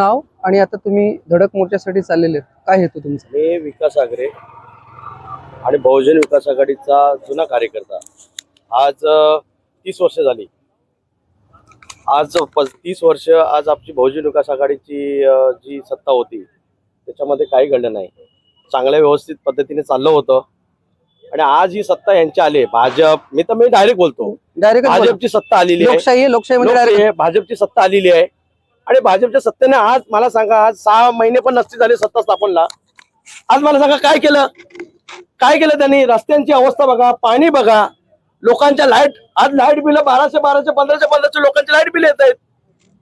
नाव आणि आता तुम्ही धडक मोर्चासाठी चाललेले. काय हेतू तुमचा? मी विकास आगरे आणि बहुजन विकास आघाडीचा जुना कार्यकर्ता. आज तीस वर्ष झाली. आज तीस वर्ष आज आमची बहुजन विकास आघाडीची जी सत्ता होती त्याच्यामध्ये काही घडलं नाही. चांगल्या व्यवस्थित पद्धतीने चाललं होतं. आणि आज ही सत्ता यांची आली. भाजप मी तर मी डायरेक्ट बोलतो. डायरेक्ट भाजपची सत्ता आलेली आहे. लोकशाही लोकशाही भाजपची सत्ता आलेली आहे. आणि भाजपच्या सत्तेने आज मला सांगा आज सहा महिने पण नसते झाले सत्ता स्थापनला. आज मला सांगा काय केलं? काय केलं त्यांनी? रस्त्यांची अवस्था बघा पाणी बघा. लोकांच्या लाइट आज लाइट बिल बाराशे बाराशे पंधराशे पंधराशे लोकांचे लाइट बिल येत आहेत.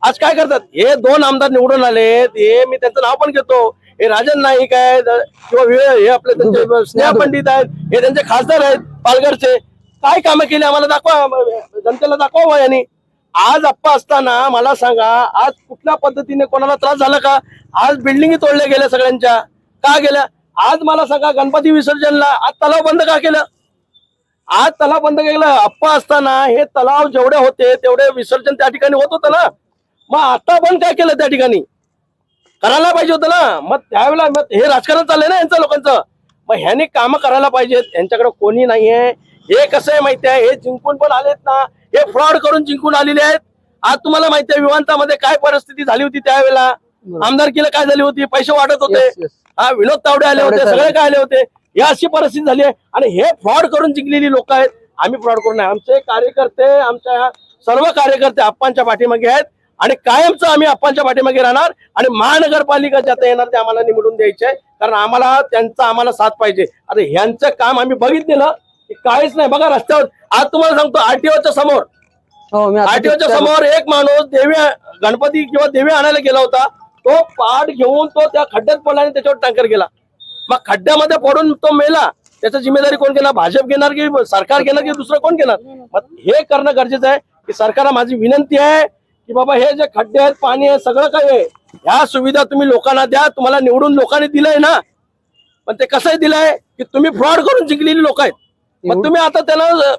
आज काय करतात? हे दोन आमदार निवडून आलेत हे मी त्यांचं नाव पण घेतो. हे राजन नाईक आहेत किंवा हे आपले त्यांचे स्नेहा पंडित आहेत हे त्यांचे खासदार आहेत पालघरचे. काय कामं केली आम्हाला दाखवा जनतेला दाखवा यांनी. आज अप्पा असताना मला सांगा आज कुठल्या पद्धतीने कोणाला त्रास झाला का? आज बिल्डिंग तोडल्या गेल्या सगळ्यांच्या. का गेल्या? आज मला सांगा गणपती विसर्जनला आज तलाव बंद का केलं? आज तलाव बंद केलं? अप्पा असताना हे तलाव जेवढे होते तेवढे विसर्जन त्या ठिकाणी होत होतं ना. मग आता पण काय केलं त्या ठिकाणी? करायला पाहिजे होतं ना. मग त्यावेळेला मग हे राजकारण चाललंय ना यांचं लोकांचं. मग ह्याने काम करायला पाहिजेत. यांच्याकडे कोणी नाहीये. हे कसं आहे माहिती आहे? हे जिंकून पण आलेत ना. हे फ्रॉड करून जिंकून आलेले आहेत. आज तुम्हाला माहिती आहे विमानतामध्ये काय परिस्थिती झाली होती त्यावेळेला? आमदारकीला काय झाली होती? पैसे वाटत होते. हा विनोद तावडे आले होते. सगळे काय आले होते? ही अशी परिस्थिती झाली आहे. आणि हे फ्रॉड करून जिंकलेली लोक आहेत. आम्ही फ्रॉड करून नाही आमचे कार्यकर्ते आमच्या सर्व कार्यकर्ते आप्पांच्या पाठीमागे आहेत. आणि कायमचं आम्ही आप्पांच्या पाठीमागे राहणार. आणि महानगरपालिका ज्यात येणार ते आम्हाला निवडून द्यायचे. कारण आम्हाला त्यांचा आम्हाला साथ पाहिजे. आता ह्यांचं काम आम्ही बघितलेलं. काहीच नाही. बघा रस्त्यावर. आज तुम्हाला सांगतो आरटीओच्या समोर. हो मी आता आरटीओच्या समोर एक माणूस देवी गणपती किंवा देवी आणायला गेला होता. तो पाठ घेऊन तो त्या खड्ड्यात पडला आणि त्याच्यावर टँकर गेला. मग खड्ड्यामध्ये पडून तो मेला. त्याची जिम्मेदारी कोण घेणार? भाजप घेणार की सरकार घेणार की दुसरं कोण घेणार? मग हे करणं गरजेचं आहे की सरकारला माझी विनंती आहे की बाबा हे जे खड्डे आहेत पाणी आहे सगळं काही आहे ह्या सुविधा तुम्ही लोकांना द्या. तुम्हाला निवडून लोकांनी दिलंय ना. पण ते कसं दिलंय की तुम्ही फ्रॉड करून जिंकलेली लोक आहेत. मग तुम्ही आता त्यांना अ,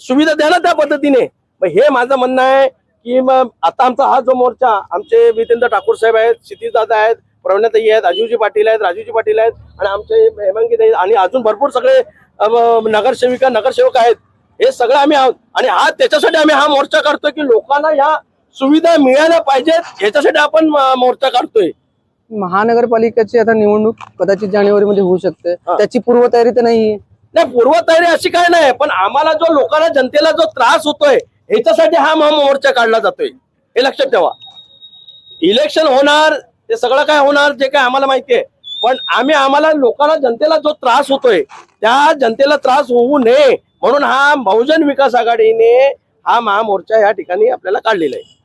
सुविधा द्या ना त्या पद्धतीने. मग हे माझं म्हणणं आहे की मग आता आमचा हा जो मोर्चा आमचे वितेंद्र ठाकूर साहेब आहेत क्षितिज दादा आहेत प्रवीणाताई आहेत राजूजी पाटील आहेत राजूजी पाटील आहेत आणि आमचे हेमंगी ताई आणि अजून भरपूर सगळे नगरसेविका नगरसेवक आहेत. हे सगळं आम्ही आहोत. आणि हा त्याच्यासाठी आम्ही हा मोर्चा काढतोय की लोकांना या सुविधा मिळायला पाहिजेत याच्यासाठी आपण मोर्चा काढतोय. महानगरपालिकेची आता निवडणूक कदाचित जानेवारी मध्ये होऊ शकते. त्याची पूर्वतयारी तर नाहीये. नाही पूर्वतयारी अशी काय नाही पण आम्हाला जो लोकांना जनतेला जो त्रास होतोय ह्याच्यासाठी हा महामोर्चा काढला जातोय. हे लक्षात ठेवा. इलेक्शन होणार ते सगळं काय होणार जे काय आम्हाला माहितीये पण आम्ही आम्हाला लोकांना जनतेला जो त्रास होतोय त्या जनतेला त्रास होऊ नये म्हणून हा बहुजन विकास आघाडीने हा महामोर्चा या ठिकाणी आपल्याला काढलेला आहे.